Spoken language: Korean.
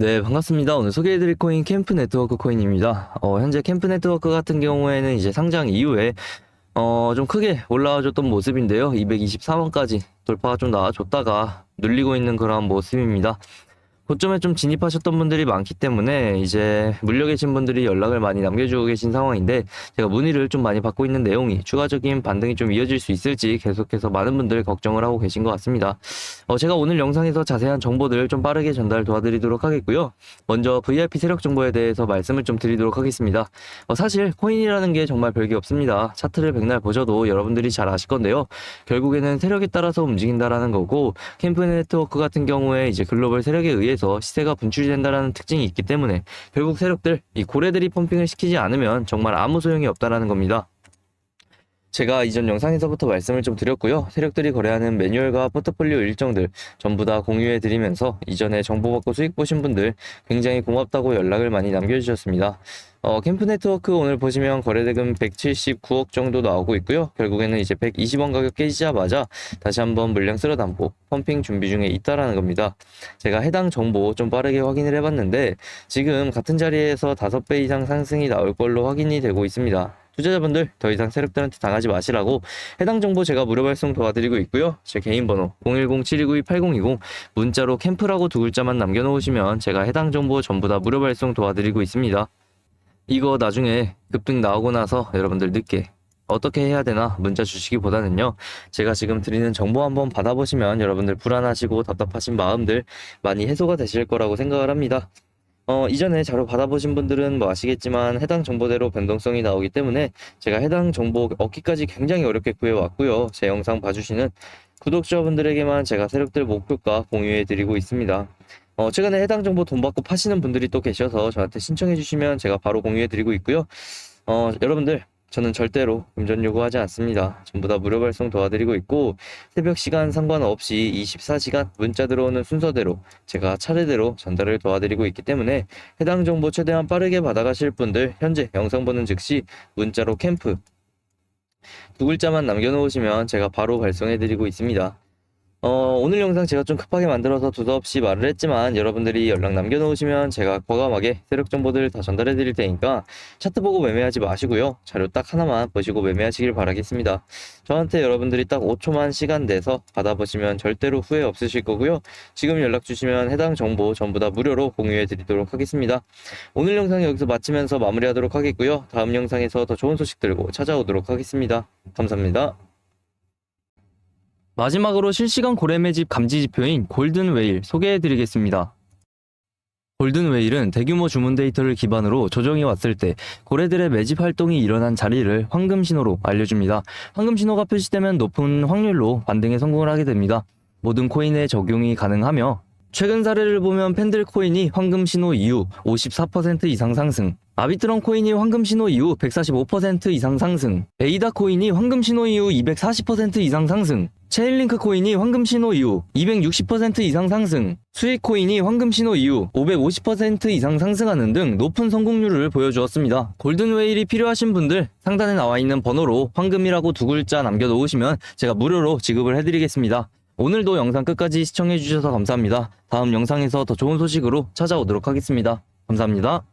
네, 반갑습니다. 오늘 소개해드릴 코인 캠프 네트워크 코인입니다. 어, 현재 캠프 네트워크 같은 경우에는 이제 상장 이후에 어, 좀 크게 올라와줬던 모습인데요. 224원까지 돌파가 좀 나와줬다가 눌리고 있는 그런 모습입니다. 고점에 좀 진입하셨던 분들이 많기 때문에 이제 물려 계신 분들이 연락을 많이 남겨주고 계신 상황인데 제가 문의를 좀 많이 받고 있는 내용이 추가적인 반등이 좀 이어질 수 있을지 계속해서 많은 분들 걱정을 하고 계신 것 같습니다. 어, 제가 오늘 영상에서 자세한 정보들 좀 빠르게 전달 도와드리도록 하겠고요. 먼저 VIP 세력 정보에 대해서 말씀을 좀 드리도록 하겠습니다. 어, 사실 코인이라는 게 정말 별게 없습니다. 차트를 백날 보셔도 여러분들이 잘 아실 건데요. 결국에는 세력에 따라서 움직인다라는 거고 캠프 네트워크 같은 경우에 이제 글로벌 세력에 의해 서 시세가 분출이 된다라는 특징이 있기 때문에 결국 세력들 이 고래들이 펌핑을 시키지 않으면 정말 아무 소용이 없다라는 겁니다. 제가 이전 영상에서부터 말씀을 좀 드렸고요. 세력들이 거래하는 매뉴얼과 포트폴리오 일정들 전부 다 공유해 드리면서 이전에 정보 받고 수익 보신 분들 굉장히 고맙다고 연락을 많이 남겨주셨습니다. 어, 캠프 네트워크 오늘 보시면 거래대금 179억 정도 나오고 있고요. 결국에는 이제 120원 가격 깨지자마자 다시 한번 물량 쓸어 담고 펌핑 준비 중에 있다라는 겁니다. 제가 해당 정보 좀 빠르게 확인을 해봤는데 지금 같은 자리에서 5배 이상 상승이 나올 걸로 확인이 되고 있습니다. 투자자분들 더 이상 세력들한테 당하지 마시라고 해당 정보 제가 무료 발송 도와드리고 있고요. 제 개인 번호 010-7292-8020 문자로 캠프라고 두 글자만 남겨놓으시면 제가 해당 정보 전부 다 무료 발송 도와드리고 있습니다. 이거 나중에 급등 나오고 나서 여러분들 늦게 어떻게 해야 되나 문자 주시기보다는요. 제가 지금 드리는 정보 한번 받아보시면 여러분들 불안하시고 답답하신 마음들 많이 해소가 되실 거라고 생각을 합니다. 어, 이전에 자료 받아보신 분들은 뭐 아시겠지만 해당 정보대로 변동성이 나오기 때문에 제가 해당 정보 얻기까지 굉장히 어렵게 구해왔고요. 제 영상 봐주시는 구독자분들에게만 제가 세력들 목표가 공유해드리고 있습니다. 어, 최근에 해당 정보 돈 받고 파시는 분들이 또 계셔서 저한테 신청해주시면 제가 바로 공유해드리고 있고요. 어, 여러분들 저는 절대로 금전 요구하지 않습니다. 전부 다 무료 발송 도와드리고 있고 새벽 시간 상관없이 24시간 문자 들어오는 순서대로 제가 차례대로 전달을 도와드리고 있기 때문에 해당 정보 최대한 빠르게 받아가실 분들 현재 영상 보는 즉시 문자로 캠프 두 글자만 남겨놓으시면 제가 바로 발송해드리고 있습니다. 어, 오늘 영상 제가 좀 급하게 만들어서 두서없이 말을 했지만 여러분들이 연락 남겨놓으시면 제가 과감하게 세력 정보들 다 전달해 드릴 테니까 차트 보고 매매하지 마시고요. 자료 딱 하나만 보시고 매매하시길 바라겠습니다. 저한테 여러분들이 딱 5초만 시간 내서 받아보시면 절대로 후회 없으실 거고요. 지금 연락 주시면 해당 정보 전부 다 무료로 공유해 드리도록 하겠습니다. 오늘 영상 여기서 마치면서 마무리하도록 하겠고요. 다음 영상에서 더 좋은 소식 들고 찾아오도록 하겠습니다. 감사합니다. 마지막으로 실시간 고래 매 집 감지 지표인 골든웨일 소개해 드리겠습니다. 골든웨일은 대규모 주문 데이터를 기반으로 조정이 왔을 때 고래들의 매집 활동이 일어난 자리를 황금 신호로 알려줍니다. 황금 신호가 표시되면 높은 확률로 반등에 성공을 하게 됩니다. 모든 코인에 적용이 가능하며 최근 사례를 보면 팬들 코인이 황금 신호 이후 54% 이상 상승, 아비트론 코인이 황금 신호 이후 145% 이상 상승, 에이다 코인이 황금 신호 이후 240% 이상 상승, 체인링크 코인이 황금 신호 이후 260% 이상 상승, 수익 코인이 황금 신호 이후 550% 이상 상승하는 등 높은 성공률을 보여주었습니다. 골든웨일이 필요하신 분들 상단에 나와 있는 번호로 황금이라고 두 글자 남겨놓으시면 제가 무료로 지급을 해드리겠습니다. 오늘도 영상 끝까지 시청해주셔서 감사합니다. 다음 영상에서 더 좋은 소식으로 찾아오도록 하겠습니다. 감사합니다.